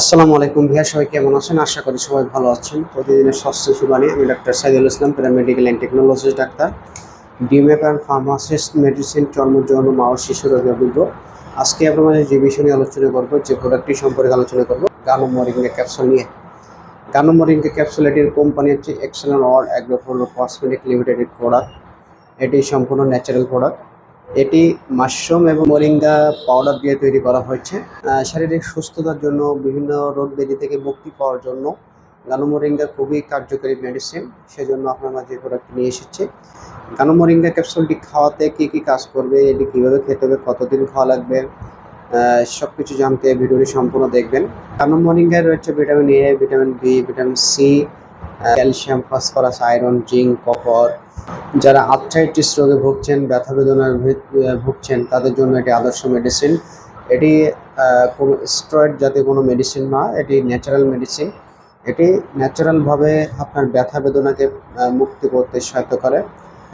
আসসালামু আলাইকুম ভিয়া সবাই কেমন আছেন? আশা করি সবাই ভালো আছেন। প্রতিদিনের স্বাস্থ্য সেবানি আমি doctor Saidul Islam paramedical and technologist doctor. ডিমেপ and pharmacist, medicine চর্ম যৌন মা ও শিশু রোগে অভিজ্ঞ আজকে আপনার মাঝে যে বিষয় নিয়ে আলোচনা করব, যে প্রোডাক্টটি সম্পর্কে আলোচনা করব গানো মরিঙ্গা ক্যাপসুল নিয়ে। গানো মরিঙ্গা ক্যাপসুল এটির কোম্পানি হচ্ছে এক্সেলেন্ট অর অ্যাগ্রোফোর কসমেটিক লিমিটেড প্রোডাক্ট এটি সম্পূর্ণ ন্যাচারাল প্রোডাক্ট এটি মাশরুম এবং মরিঙ্গা পাউডার দিয়ে তৈরি করা হয়েছে। শারীরিক সুস্থতার জন্য, বিভিন্ন রোগ ব্যাধি থেকে মুক্তি পাওয়ার জন্য গানো মরিঙ্গা খুবই কার্যকরী মেডিসিন সেজন্য আপনার মাঝে প্রোডাক্ট নিয়ে এসেছে। গানো মরিঙ্গা ক্যাপসুলটি খাওয়াতে কি কি কাজ করবে, এটি কীভাবে খেতে হবে, কতদিন খাওয়া লাগবে সব কিছু জানতে ভিডিওটি সম্পূর্ণ দেখবেন। গানো মরিঙ্গায় রয়েছে vitamin A vitamin B vitamin C calcium, phosphorus, iron, zinc, copper. যারা আর্থ্রাইটিস রোগে ভুগছেন, ব্যথা বেদনার ভুগছেন তাদের জন্য এটি আদর্শ মেডিসিন এটি কোনো স্টেরয়েড জাতীয় কোনো মেডিসিন না, এটি ন্যাচারাল মেডিসিন এটি ন্যাচারালভাবে আপনার ব্যথা বেদনাকে মুক্তি করতে সহায়তা করে।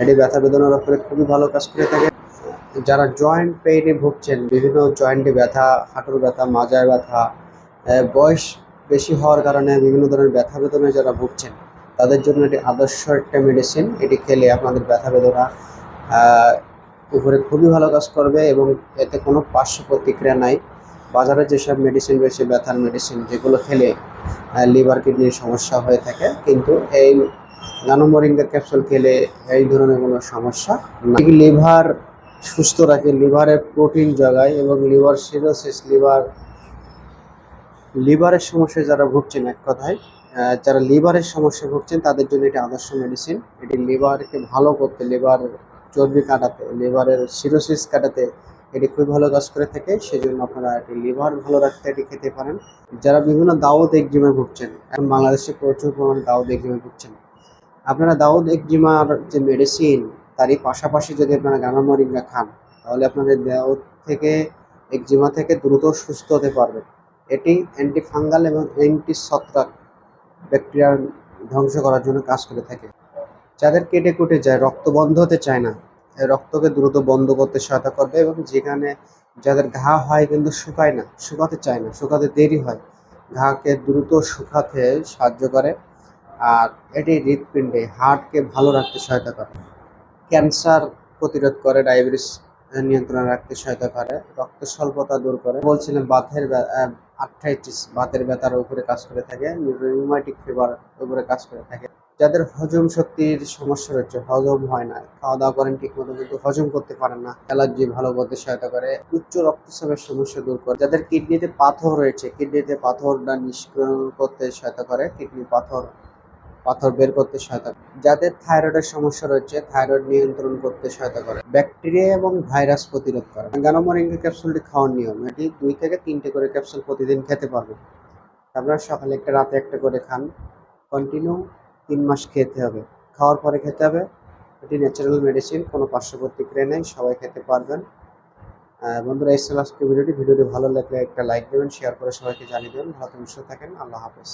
এটি ব্যথা বেদনার ওপরে খুবই ভালো কাজ করে থাকে। যারা জয়েন্ট পেইনে ভুগছেন, বিভিন্ন জয়েন্টে ব্যথা, হাঁটুর ব্যথা, মাজায় ব্যথা বয়স বেশি হওয়ার কারণে বিভিন্ন ধরনের ব্যথা বেদনায় যারা ভুগছেন, তাদের জন্য এটি আদর্শ একটা মেডিসিন এটি খেলে আপনাদের ব্যথা বেদনা উপরে খুবই ভালো কাজ করবে এবং এতে কোনো পার্শ্ব প্রতিক্রিয়া নাই। বাজারে যেসব মেডিসিন রয়েছে, ব্যথার মেডিসিন যেগুলো খেলে লিভার কিডনির সমস্যা হয়ে থাকে, কিন্তু এই গানোমরিঙ্গা ক্যাপসুল খেলে এই ধরনের কোনো সমস্যা না লিভার সুস্থ রাখে লিভারের প্রোটিন জাগায় এবং লিভার সিরোসিস লিভার লিভারের সমস্যায় যারা ভুগছেন এক কথায় যারা লিভারের সমস্যা ভুগছেন, তাদের জন্য এটি আদর্শ মেডিসিন এটি লিভারকে ভালো করতে, লিভার চর্বি কাটাতে, লিভারের সিরোসিস কাটাতে এটি খুবই ভালো কাজ করে থাকে। সেজন্য আপনারা এটি লিভার ভালো রাখতে এটি খেতে পারেন। যারা বিভিন্ন দাউদ একজিমে ভুগছেন, এখন বাংলাদেশে প্রচুর পরিমাণে দাউদ একজিমে ভুগছেন। আপনারা দাউদ একজিমার যে মেডিসিন তারই পাশাপাশি যদি আপনারা গানামরিঙ্গা খান, তাহলে আপনাদের দাউদ থেকে, একজিমা থেকে দ্রুত সুস্থ হতে পারবেন। এটি অ্যান্টি ফাঙ্গাল এবং অ্যান্টি ছত্রাক ব্যাকটেরিয়া ধ্বংস করার জন্য কাজ করে থাকে। যাদের কেটে কুটে যায়, রক্ত বন্ধ হতে চায় না রক্তকে দ্রুত বন্ধ করতে সহায়তা করবে এবং যেখানে যাদের ঘা হয় কিন্তু শুকায় না, শুকাতে চায় না, শুকাতে দেরি হয়, ঘাকে দ্রুত শুকাতে সাহায্য করে আর এটি হৃৎপিণ্ডে, হার্টকে ভালো রাখতে সহায়তা করে। ক্যান্সার প্রতিরোধ করে, ডায়াবেটিস নিয়ন্ত্রণে রাখতে সহায়তা করে, রক্ত স্বল্পতা দূর করে। বলছিলেন বাতের আর্থ্রাইটিস বাতের ব্যথার উপরে কাজ করে থাকে রিউমাটিক ফিভার উপরে কাজ করে থাকে। যাদের হজম শক্তির সমস্যা রয়েছে, হজম হয় না খাওয়া দাওয়া করেন ঠিক মতো কিন্তু হজম করতে পারেন না। অ্যালার্জি, ভালো করতে সহায়তা করে, উচ্চ রক্তচাপের সমস্যা দূর করে। যাদের কিডনিতে পাথর রয়েছে, কিডনিতে পাথরটা নিষ্ক্রমণ করতে সহায়তা করে, কিডনি পাথর পাথর বের করতে সহায়তা করে, যাদের থাইরয়েডের সমস্যা রয়েছে, থাইরয়েড নিয়ন্ত্রণ করতে সহায়তা করে। ব্যাকটেরিয়া এবং ভাইরাস প্রতিরোধ করে। গানোমরিঙ্গা ক্যাপসুলটি খাওয়ার নিয়ম, এটি দুই থেকে তিনটে করে ক্যাপসুল প্রতিদিন খেতে পারবেন আপনারা সকালে একটা, রাতে একটা করে খান। কন্টিনিউ তিন মাস খেতে হবে। খাওয়ার পরে খেতে হবে। এটি ন্যাচারাল মেডিসিন কোনো পার্শ্ব প্রতিক্রিয়া নেই, সবাই খেতে পারবেন। বন্ধুরা, এই আজকে ভিডিওটি। ভিডিওটি ভালো লাগলে একটা লাইক দেবেন শেয়ার করে সবাইকে জানিয়ে দেবেন। ভালো থাকেন। আল্লাহ হাফেজ।